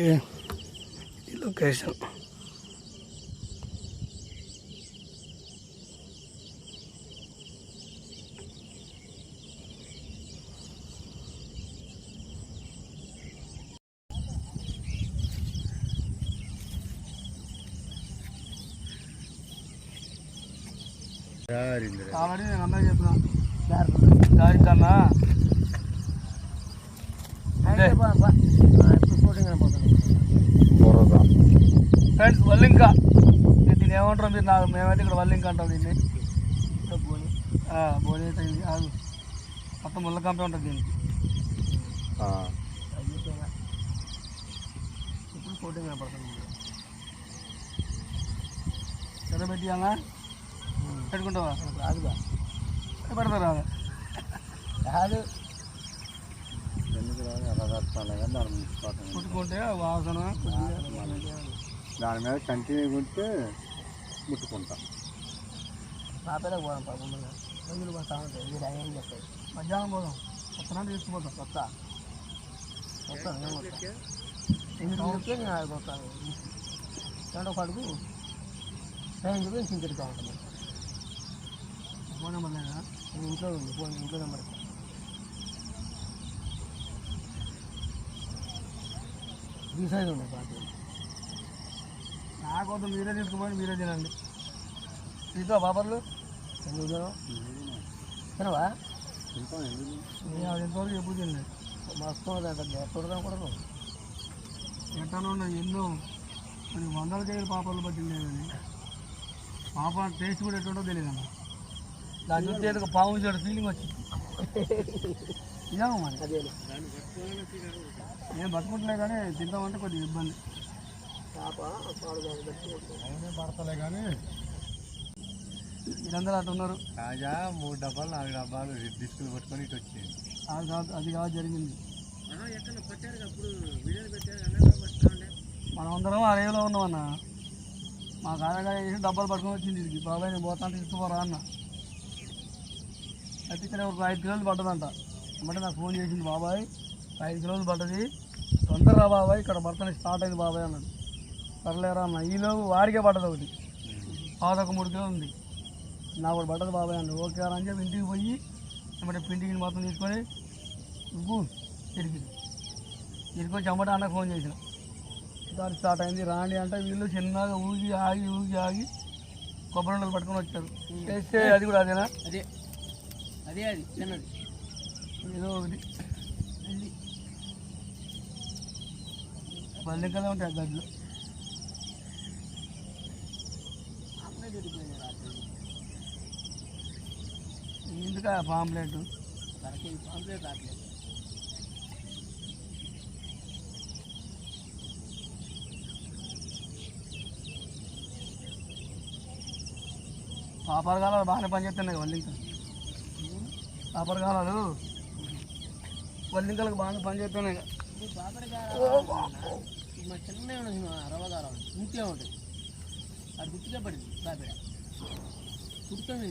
Okay ఇది location already నేను అన్నయ్య చెప్పిన దారి కన్నా ఫ్రెండ్స్ వల్లింక దీన్ని ఏమంటారు? మీరు నాకు మేమైతే ఇక్కడ వల్లింక అంటాం దీన్ని. ఆ, బోని అయితే ఇది కాదు మొత్తం ముళ్ళ కంపే ఉంటుంది దీనికి. ఇప్పుడు కోటింగ్ కనపడుతుంది ఎర్ర పెట్టియాలా? పెట్టుకుంటావా? రాదుగా. పెడతారా రాదు. ముట్టుకుంటే ఆ వాసన కొద్దిగా దాని మీద కంటిన్యూ ఉంటే ముట్టుకుంటా. పాపేలకు పోదాం పాపం రోజులు పోతా ఉంటాయి మీరు అయ్యేం చెప్తాయి మధ్యాహ్నం పోదాం కొత్తనాడు తీసుకుపోతాం కొత్త. కొత్త నేను కొత్త. ఎనిమిది చెప్తే నేను ఆడికి వస్తాను రెండో కడుగు నేను చెప్పి సింకటిగా ఉంటుంది ఫోన్ నెంబర్ లేదా? నేను ఇంట్లో ఉంది ఫోన్ ఇంట్లో నెంబర్. ఈ సైజ్ ఉంది పార్టీ నాకు వద్దు మీరే తీసుకుపోయి మీరే తినండి. తీసుకో బాబర్లు తినవు? ఎంతవరకు ఎప్పుడు తినలేదు. మస్తు చూడదాం కూడా ఎట్లా ఉన్నాయి ఎన్నో. కొన్ని వందల కేజీలు పాపలు పట్టింది కానీ పాప టేస్ట్ కూడా ఎట్లుంటో తెలియదు అన్న దాని చూస్తే ఏదో పాము చూడ ఫీలింగ్ వచ్చింది. ఇదేమో మరి? అదే. నేను పట్టుకుంటున్నా కానీ తిందామంటే కొద్దిగా ఇబ్బంది. పడతలే కానీ మీరందరూ అటు ఉన్నారు. తాజా మూడు డబ్బాలు నాలుగు డబ్బాలు డిస్కులు పట్టుకొని ఇటు వచ్చింది అది కాదు అది కాదు జరిగింది. మనం అందరం అరేలో ఉన్నామన్న మా కాదగా చేసి డబ్బాలు పట్టుకొని వచ్చింది ఇది బాబాయ్ నేను పోతాను తీసుకుపోరా అన్న. అయితే ఇక్కడ ఒక ఐదు కిలోలు పడ్డదంట. అంటే నాకు ఫోన్ చేసింది బాబాయ్ ఐదు కిలోలు పడ్డది. తొందరరా బాబాయ్ ఇక్కడ భర్తని స్టార్ట్ అయింది బాబాయ్ అన్నాడు. సర్లేరా అన్న. ఈలోపు వారికే పడ్డది ఒకటి. పాదొక మూడు కిలోలు ఉంది. నాకు ఒకటి పడ్డది బాబాయ్ అన్న. ఓకే అని చెప్పి ఇంటికి పోయి అంటే పిండికి మొత్తం తీసుకొని నువ్వు తిరిగి తిరిగి వచ్చి అమ్మట అన్నకు ఫోన్ చేసిన. దారి స్టార్ట్ అయింది. రాండి అంటే వీళ్ళు చిన్నగా ఊగి ఆగి ఊగి ఆగి కొబ్బరి ఉండలు పట్టుకొని వచ్చారు. చేస్తే అది కూడా అదేనా? అదే. అదే అది. చిన్నది. ఏదో ఒకటి. పల్లెకలే ఉంటాయి గడ్లు ఎందుకు పాంప్లెట్? పాంప్లెట్ రావట్లేదు పాపరగాలు బాగానే పనిచేస్తున్నాయి వల్లింకలు. పాపరగాలు వల్లింకలకు బాగానే పనిచేస్తున్నాయి మా చిన్న రవగాలం ఇంట్లో ఉంటుంది అది గుర్తుగా పడింది పాపేడ గుర్తుంది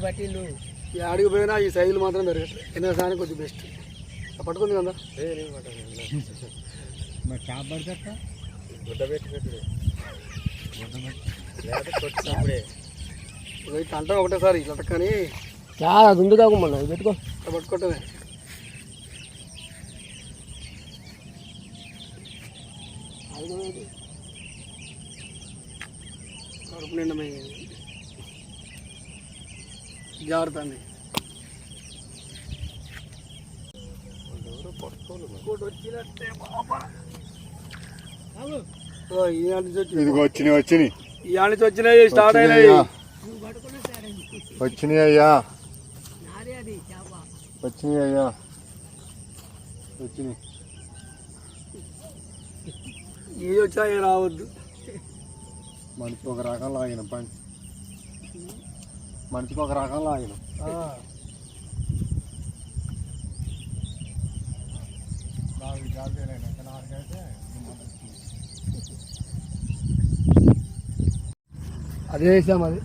బట్టిల్లు ఈ ఆడికి పోయినా ఈ సైజులు మాత్రం పెరగట్లేదు ఎన్నో సాని కొద్ది బెస్ట్ పట్టుకుంది కదా? మరి షాప్ పడితే గుడ్డ పెట్టి అంటాం ఒకటేసారి ఇట్లా కానీ చాలా దుండు కాకుండా పెట్టుకో. ఇట్లా పట్టుకోవటమే కడుపు నిండమైంది జాగ్రత్త అండి ఇంకోటి వచ్చినట్టే బాబా. ఓ, ఈ ఆడ నుంచి వచ్చి- ఇదిగో వచ్చినాయి వచ్చినాయి. నుంచి వచ్చినాయి స్టార్ట్ అయినాయి. వచ్చినాయి అయ్యా. వచ్చినాయి అయ్యా. వచ్చినాయి. రావద్దు. మనిషికి ఒక రకంలో ఆగిన పంచి మనిషికి ఒక రకంలో ఆగిన ఆ, నాలుగు జాబ్ చేయలేను ఇంకా నాలుగైతే అదే వేసాం అది.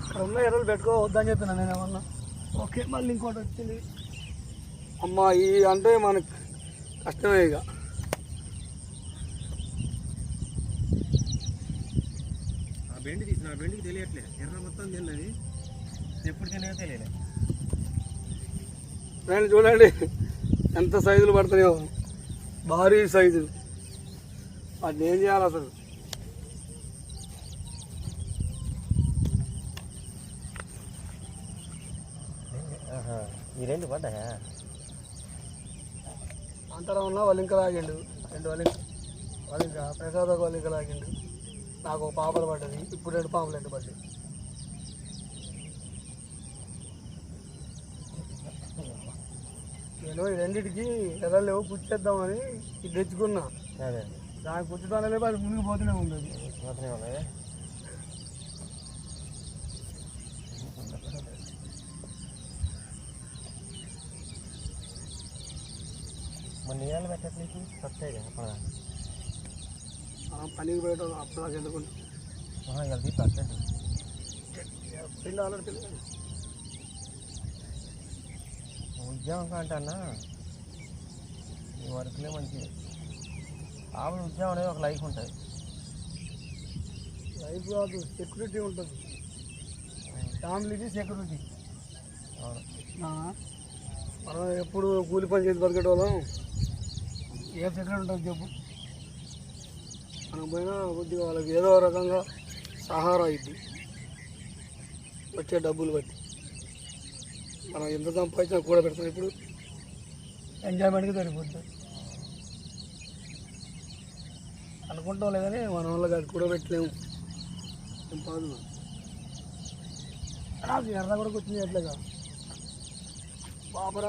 ఇక్కడ ఉన్న ఎర్రలు పెట్టుకో వద్దని చెప్పిన నేను ఏమన్నా? ఓకే మళ్ళీ ఇంకోటి వచ్చింది. అమ్మ ఈ అంటే మనకు కష్టమే ఇక. ఆ బెండికి తెలియట్లే. ఎర్ర మొత్తం తిన్నది ఎప్పుడు తినేదో తెలియలే. ఫ్రెండ్ చూడండి. ఎంత సైజులు పడుతున్నాయో. భారీ సైజులు వాటిని ఏం చేయాలి అసలు? ఈ రెండు పడ్డాయా? అంతరం ఉన్న వాళ్ళు ఇంకా లాగిండు రెండు వాళ్ళు వాళ్ళు ఇంకా ప్రసాద్ ఇంకా లాగిండు నాకు ఒక పాపలు పడ్డది. ఇప్పుడు రెండు పాపలు రెండు పడ్డాయి? నేను ఈ రెండింటికి ఎర్రలేవు పుచ్చేద్దామని ఇది తెచ్చుకున్నా. అదే. దానికి పుచ్చుతానే లేవు అది పోతూనే ఉండదు. ఉన్నాయా మన నీళ్ళు పెట్టట్లేదు సత్తాయి మనం పనికి పోయటం అప్పుడు నాకు ఎందుకుంటే ఆల్రెడీ తెలియదు ఉద్యోగం కంటన్నా ఈ వర్క్లే మంచిది. ఆవిడ ఉద్యోగం అనేది ఒక లైఫ్ ఉంటుంది. లైఫ్ కాదు సెక్యూరిటీ ఉంటుంది. ఫ్యామిలీకి సెక్యూరిటీ. మనం ఎప్పుడు కూలి పని చేసి బతికేటోళ్ళం. ఏ సెక్యూరిటీ ఉంటుంది చెప్పు. మనం పోయినా కొద్దిగా వాళ్ళకి ఏదో రకంగా సహారా అయింది వచ్చే డబ్బులు బట్టి. మనం ఎంత సంపాదించినా కూడా పెడతాం. ఇప్పుడు ఎంజాయ్మెంట్కి సరిపోతుంది అనుకుంటాం కానీ మన వాళ్ళకి అది కూడా పెట్టలేము. ఏం కాదు నాకు ఎర్ర కూడా వచ్చింది ఎట్లేగా పాపర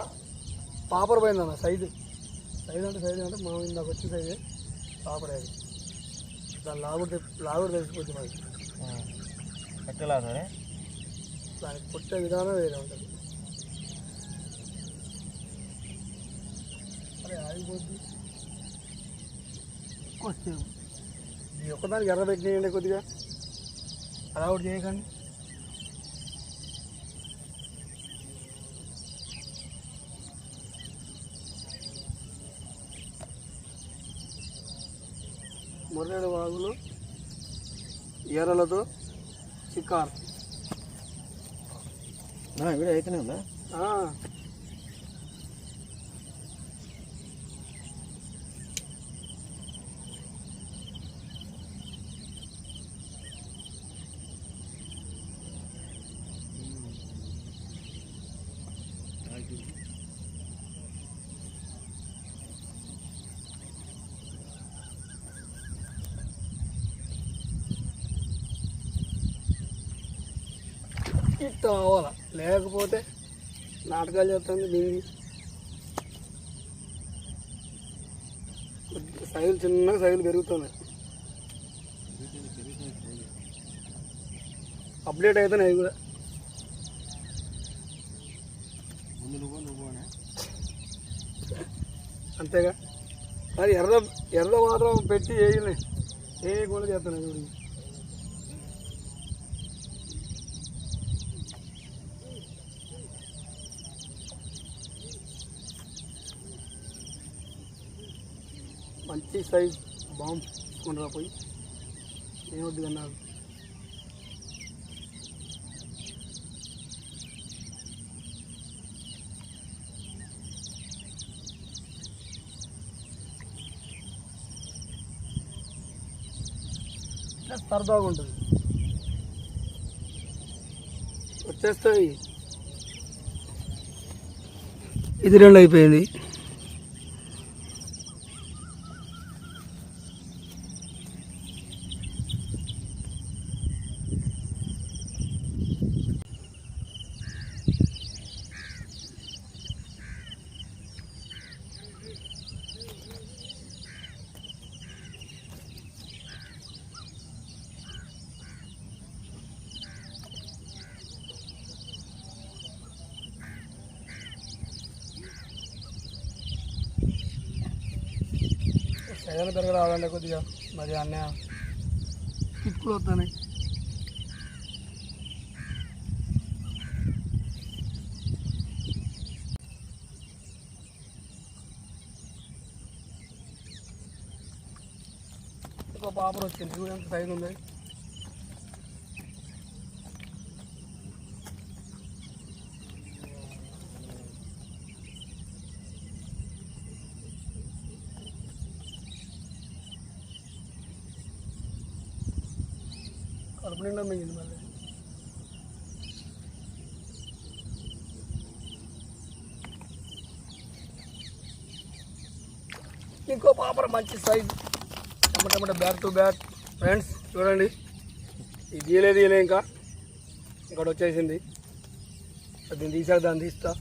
పాపర పోయిందన్న సైజు. సైజు అంటే సైజు అంటే మా ఇందాక వచ్చిన సైజే. పాపర అది దాని లాగుడు లాగుడు తెలిసిపోతుంది మనకి ఎట్లా సరే దానికి పుట్టే విధానం వేరే ఉంటుంది. అరే ఆగిపోద్ది. వచ్చేది ఈ ఒక్కదానికి ఎర్ర పెట్టినాయండి కొద్దిగా. అలా ఒకటి చేయకండి. ముర్రేడు వాగులు ఎర్రలతో చిక్కారు. వీడియో అయితేనే ఉందా? ఇట్లా అవ్వాల? లేకపోతే నాటకాలు చేస్తుంది డింగి కొద్దిగా సైజులు చిన్నగా సైజులు పెరుగుతున్నాయి. అప్డేట్ అవుతున్నాయి అవి కూడా. అంతేగా. మరి ఎర్ర ఎర్ర మాత్రం పెట్టి వేయలే. వేయకుండా చేస్తున్నాయి చూడు. మంచి సైజ్ బాంబు తీసుకుంటారా పోయి. ఏమొద్దు ఇట్లా సరదాగా ఉంటుంది. వచ్చేస్తాయి. ఇది రెండు అయిపోయింది. ఏదైనా పెరగ రావాలంటే కొద్దిగా. మరి అన్న కిక్కులు వస్తాయి ఒక పాపర్ వచ్చింది. ఎంత సైజు ఉంది. కడుపు నిండా మింగింది మళ్ళీ. ఇంకో పాపర మంచి సైజ్ టమాటా బ్యాక్ టు బ్యాక్ ఫ్రెండ్స్ చూడండి. ఇది తీయలే తీయలే ఇంకా. ఇక్కడ వచ్చేసింది. దీన్ని తీసాక దాన్ని తీస్తా.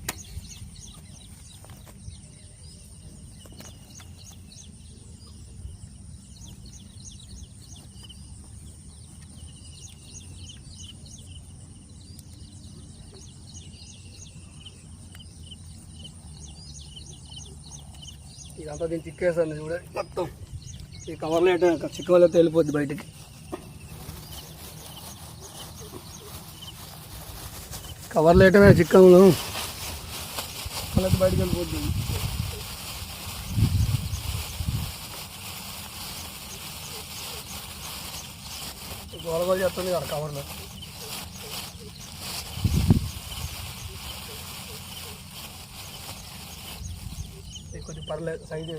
అంతా దీన్ని తిక్కేస్తుంది చూడండి మొత్తం ఈ కవర్లో అయితే చిక్క వల్ల వెళ్ళిపోద్ది బయటికి. కవర్లు ఏంటనే చిక్కములు అలా బయటికి వెళ్ళిపోద్ది. గోల గోల చేస్తుంది కదా కవర్లో ఇది కొంచెం పర్లేదు సైజ్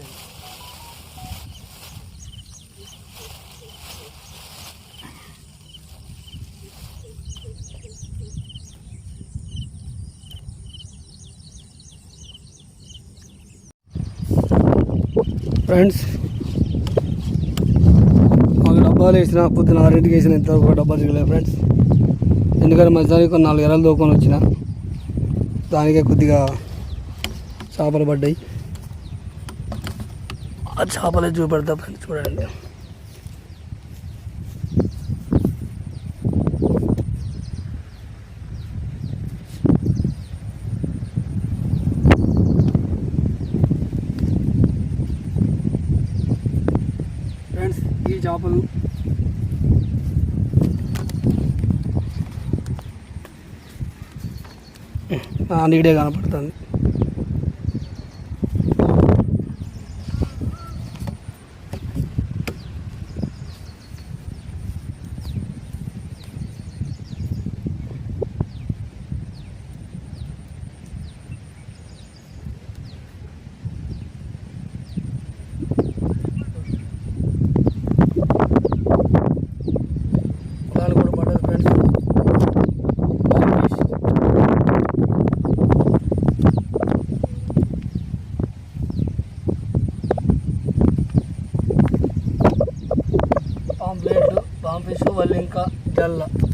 ఫ్రెండ్స్ మాకు డబ్బాలు వేసిన పొద్దున ఆరింటికి వేసిన ఇంతవరకు ఒక డబ్బా దిగలేదు ఫ్రెండ్స్. ఎందుకంటే మధ్యాహ్నం కొన్ని నాలుగు ఎరలు దూకొని వచ్చిన దానికే కొద్దిగా చేపలు పడ్డాయి. ఆ చేపలే చూపెడతా ఫ్రెండ్స్ చూడండి ఫ్రెండ్స్ ఈ చేపలు ఆ, నీడే కనపడుతుంది దాని కూడా పడ్డది ఫ్రెండ్స్ పాంప్లెట్ పాంపిష్ వాళ్ళు ఇంకా